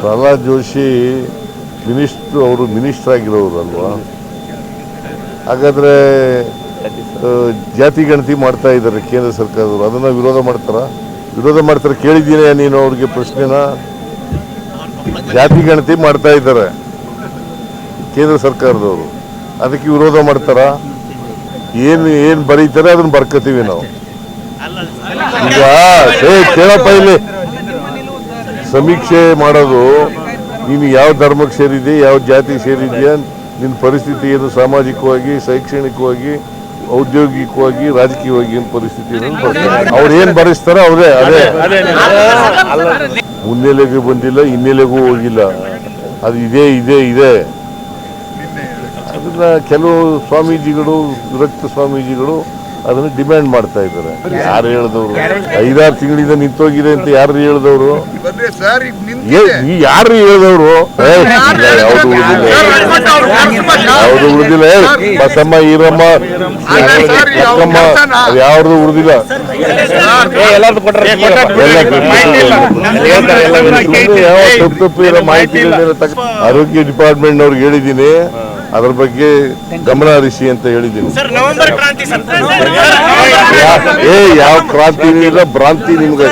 Pralhad Joshi minister ಅವರು minister ಆಗಿರೋರು ಅಲ್ವಾ ಹಾಗಾದ್ರೆ ಜಾತಿ ಗಣತಿ ಮಾಡ್ತಾ ಇದ್ದಾರೆ ಕೇಂದ್ರ ಸರ್ಕಾರದವರು. ಅದನ್ನ ವಿರೋಧ ಮಾಡ್ತಾರ? ವಿರೋಧ ಮಾಡ್ತಾರೆ ಕೇಳಿದ್ದೀನಿ ನೀನು ಅವ್ರಿಗೆ ಪ್ರಶ್ನೆನ? ಜಾತಿ ಗಣತಿ ಮಾಡ್ತಾ ಇದ್ದಾರೆ ಕೇಂದ್ರ ಸರ್ಕಾರದವರು. ಅದಕ್ಕೆ ವಿರೋಧ ಮಾಡ್ತಾರ? ಏನು ಏನು ಬರೀತಾರೆ ಅದನ್ನ ಬರ್ಕೋತೀವಿ ನಾವು. ಈಗ ಕೇಳಪ್ಪ ಇಲ್ಲಿ. ಸಮೀಕ್ಷೆ ಮಾಡೋದು ನೀನು ಯಾವ ಧರ್ಮಕ್ಕೆ ಸೇರಿದೆ ಯಾವ ಜಾತಿ ಸೇರಿದ್ಯಾ ನಿನ್ನ ಪರಿಸ್ಥಿತಿ ಏನು ಸಾಮಾಜಿಕವಾಗಿ ಶೈಕ್ಷಣಿಕವಾಗಿ ಔದ್ಯೋಗಿಕವಾಗಿ ರಾಜಕೀಯವಾಗಿ ಏನು ಪರಿಸ್ಥಿತಿ. ಅವ್ರು ಏನು ಬರೆಸ್ತಾರೋ ಅವರೇ ಅದೇ. ಮುನ್ನೆಲೆಗೂ ಬಂದಿಲ್ಲ ಹಿನ್ನೆಲೆಗೂ ಹೋಗಿಲ್ಲ. ಅದು ಇದೇ ಇದೆ ಇದೆ. ಅದನ್ನು ಕೆಲವು ಸ್ವಾಮೀಜಿಗಳು ವಿರಕ್ತ ಸ್ವಾಮೀಜಿಗಳು ಅದನ್ನ ಡಿಮ್ಯಾಂಡ್ ಮಾಡ್ತಾ ಇದ್ದಾರೆ ಯಾರು ಹೇಳಿದವರು ಐದಾರು ತಿಂಗಳಿಂದ ನಿಂತೋಗಿದೆ ಅಂತ ಯಾರು ಹೇಳಿದವರು ಯಾರು ಹೇಳಿದವರು ಯಾವುದು ಉಳಿದಿಲ್ಲ ಯಾವುದು ಉಳಿದಿಲ್ಲ ಬಸಮ್ಮ ಈರಮ್ಮ ಅಕ್ಕಮ್ಮ ಅದು ಯಾವ್ದು ಉಳಿದಿಲ್ಲ ಯಾವ ತಪ್ಪು ತಪ್ಪು ಇರೋ ಮಾಹಿತಿ ಆರೋಗ್ಯ ಡಿಪಾರ್ಟ್ಮೆಂಟ್ ಅವ್ರಿಗೆ ಹೇಳಿದ್ದೀನಿ ಅದ್ರ ಬಗ್ಗೆ ಗಮನ ಹರಿಸಿ ಅಂತ ಹೇಳಿದ್ದೀನಿ. ಸರ್ ನವೆಂಬರ್ ಕ್ರಾಂತಿ ಸರ್. ಯಾ- ಏ ಯಾವ ಕ್ರಾಂತಿ ಇಲ್ಲ ಭ್ರಾಂತಿ ನಿಮ್ಗೆ.